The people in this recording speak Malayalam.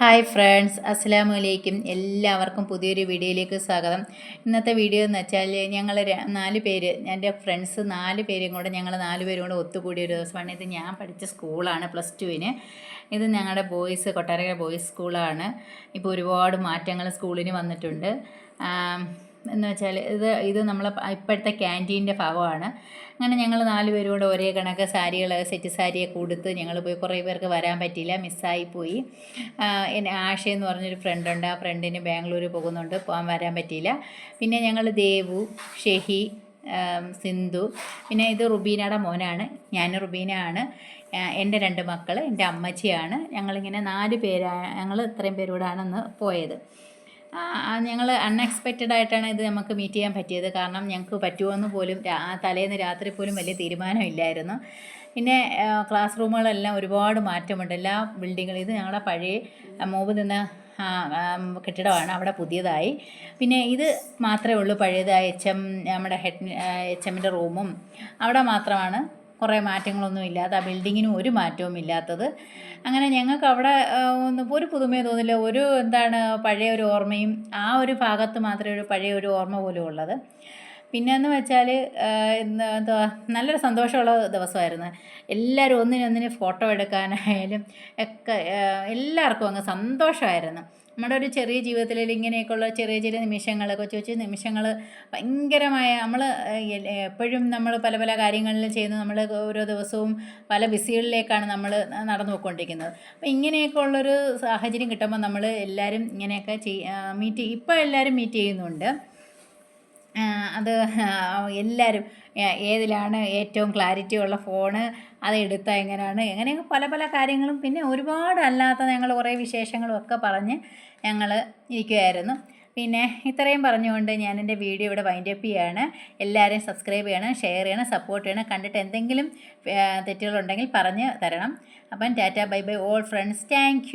ഹായ് ഫ്രണ്ട്സ് അസ്സാം വലൈക്കും എല്ലാവർക്കും പുതിയൊരു വീഡിയോയിലേക്ക് സ്വാഗതം. ഇന്നത്തെ വീഡിയോ എന്ന് വെച്ചാൽ ഞങ്ങൾ നാല് പേര് എന്റെ ഫ്രണ്ട്സ് നാല് പേരും കൂടെ ഞങ്ങൾ നാല് പേരും കൂടെ ഒത്തുകൂടിയ ഒരു ദിവസമാണ്. ഇത് ഞാൻ പഠിച്ച സ്കൂളാണ് പ്ലസ് ടുവിന്. ഇത് ഞങ്ങളുടെ ബോയ്സ് കൊട്ടാരക്കര ബോയ്സ് സ്കൂളാണ്. ഇപ്പോൾ ഒരുപാട് മാറ്റങ്ങൾ സ്കൂളിന് വന്നിട്ടുണ്ട്. എന്ന് വെച്ചാൽ ഇത് ഇത് നമ്മളെ ഇപ്പോഴത്തെ ക്യാന്റീന്റെ ഭാഗമാണ്. അങ്ങനെ ഞങ്ങൾ നാല് പേരും കൂടെ ഒരേ കണക്ക് സാരികൾ സെറ്റ് സാരിയൊക്കെ കൊടുത്ത് ഞങ്ങൾ പോയി കുറേ പേർക്ക് വരാൻ പറ്റിയില്ല മിസ്സായി പോയി. എന്നെ ആഷ എന്ന് പറഞ്ഞൊരു ഫ്രണ്ടുണ്ട് ആ ഫ്രണ്ടിന് ബാംഗ്ലൂർ പോകുന്നുണ്ട് പോകാൻ വരാൻ പറ്റിയില്ല. പിന്നെ ഞങ്ങൾ ദേവു ഷെഹി സിന്ധു പിന്നെ ഇത് റുബീനയുടെ മോനാണ് ഞാൻ റുബീന ആണ് എന്റെ രണ്ട് മക്കൾ എന്റെ അമ്മച്ചിയാണ്. ഞങ്ങളിങ്ങനെ നാല് പേരാ ഞങ്ങൾ ഇത്രയും പേരോടാണെന്ന് പോയത്. ഞങ്ങൾ അൺഎക്സ്പെക്റ്റഡ് ആയിട്ടാണ് ഇത് നമുക്ക് മീറ്റ് ചെയ്യാൻ പറ്റിയത്. കാരണം ഞങ്ങൾക്ക് പറ്റുമോയെന്ന് പോലും ആ തലേന്ന് രാത്രി പോലും വലിയ തീരുമാനമില്ലായിരുന്നു. പിന്നെ ക്ലാസ് റൂമുകളെല്ലാം ഒരുപാട് മാറ്റമുണ്ട്. എല്ലാ ബിൽഡിങ്ങുകളും ഇത് ഞങ്ങളുടെ പഴയ മൂവ് നിന്ന ആ, ആ, കെട്ടിടമാണ് അവിടെ പുതിയതായി. പിന്നെ ഇത് മാത്രമേ ഉള്ളൂ പഴയതായ എച്ച് എം നമ്മുടെ ഹെഡ് എച്ച് എമ്മിന്റെ റൂമും. അവിടെ മാത്രമാണ് കുറേ മാറ്റങ്ങളൊന്നും ഇല്ലാത്ത ആ ബിൽഡിങ്ങിനും ഒരു മാറ്റവും ഇല്ലാത്തത്. അങ്ങനെ ഞങ്ങൾക്ക് അവിടെ ഒന്നും ഒരു പുതുമയും തോന്നില്ല. ഒരു എന്താണ് പഴയ ഒരു ഓർമ്മയും ആ ഒരു ഭാഗത്ത് മാത്രമേ ഒരു പഴയ ഒരു ഓർമ്മ പോലും ഉള്ളത്. പിന്നെയെന്ന് വെച്ചാൽ എന്താ നല്ലൊരു സന്തോഷമുള്ള ദിവസമായിരുന്നു. എല്ലാവരും ഒന്നിനൊന്നിന് ഫോട്ടോ എടുക്കാനായാലും ഒക്കെ എല്ലാവർക്കും അങ്ങ് സന്തോഷമായിരുന്നു. നമ്മുടെ ഒരു ചെറിയ ജീവിതത്തിൽ ഇങ്ങനെയൊക്കെയുള്ള ചെറിയ ചെറിയ നിമിഷങ്ങൾ കൊച്ചു കൊച്ചു നിമിഷങ്ങൾ ഭയങ്കരമായ നമ്മൾ എപ്പോഴും നമ്മൾ പല പല കാര്യങ്ങളിൽ ചെയ്യുന്ന നമ്മൾ ഓരോ ദിവസവും പല ബിസികളിലേക്കാണ് നമ്മൾ നടന്നു പോയിക്കൊണ്ടിരിക്കുന്നത്. അപ്പോൾ ഇങ്ങനെയൊക്കെ ഉള്ളൊരു സാഹചര്യം കിട്ടുമ്പോൾ നമ്മൾ എല്ലാവരും ഇങ്ങനെയൊക്കെ ചെയ് മീറ്റ് ഇപ്പോൾ എല്ലാവരും മീറ്റ് ചെയ്യുന്നുണ്ട്. അത് എല്ലാവരും ഏതിലാണ് ഏറ്റവും ക്ലാരിറ്റി ഉള്ള ഫോണ് അത് എടുത്താൽ എങ്ങനെയാണ് എങ്ങനെയൊക്കെ പല പല കാര്യങ്ങളും പിന്നെ ഒരുപാട് അല്ലാത്ത ഞങ്ങൾ കുറേ വിശേഷങ്ങളും ഒക്കെ പറഞ്ഞ് ഞങ്ങൾ ഇരിക്കുമായിരുന്നു പിന്നെ ഇത്രയും പറഞ്ഞുകൊണ്ട് ഞാൻ എന്റെ വീഡിയോ ഇവിടെ വൈൻഡ് അപ്പ് ചെയ്യാണ്. എല്ലാവരെയും സബ്സ്ക്രൈബ് ചെയ്യണം ഷെയർ ചെയ്യണം സപ്പോർട്ട് ചെയ്യണം കണ്ടിട്ട് എന്തെങ്കിലും തെറ്റുകളുണ്ടെങ്കിൽ പറഞ്ഞ് തരണം. അപ്പം tata bye bye all friends thank